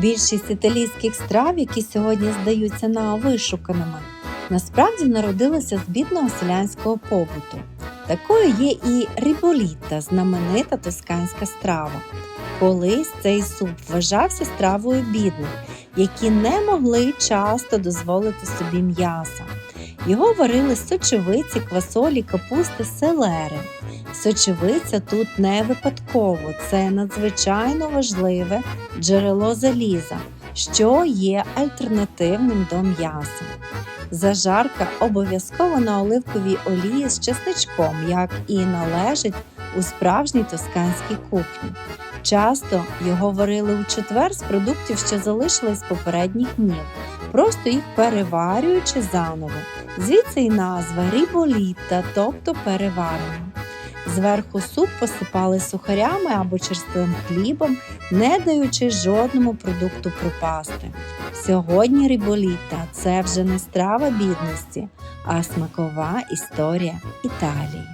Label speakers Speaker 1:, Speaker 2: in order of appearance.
Speaker 1: Більшість італійських страв, які сьогодні здаються на вишуканими, насправді народилися з бідного селянського побуту. Такою є і риболіта, знаменита тосканська страва. Колись цей суп вважався стравою бідних, які не могли часто дозволити собі м'яса. Його варили сочевиці, квасолі, капусти, селери. Сочевиця тут не випадково, це надзвичайно важливе джерело заліза, що є альтернативним до м'яса. Зажарка обов'язково на оливковій олії з чесничком, як і належить у справжній тосканській кухні. Часто його варили у четвер з продуктів, що залишились з попередніх днів, просто їх переварюючи заново. Звідси й назва ріболіта, тобто переварена. Зверху суп посипали сухарями або черствим хлібом, не даючи жодному продукту пропасти. Сьогодні риболіта це вже не страва бідності, а смакова історія Італії.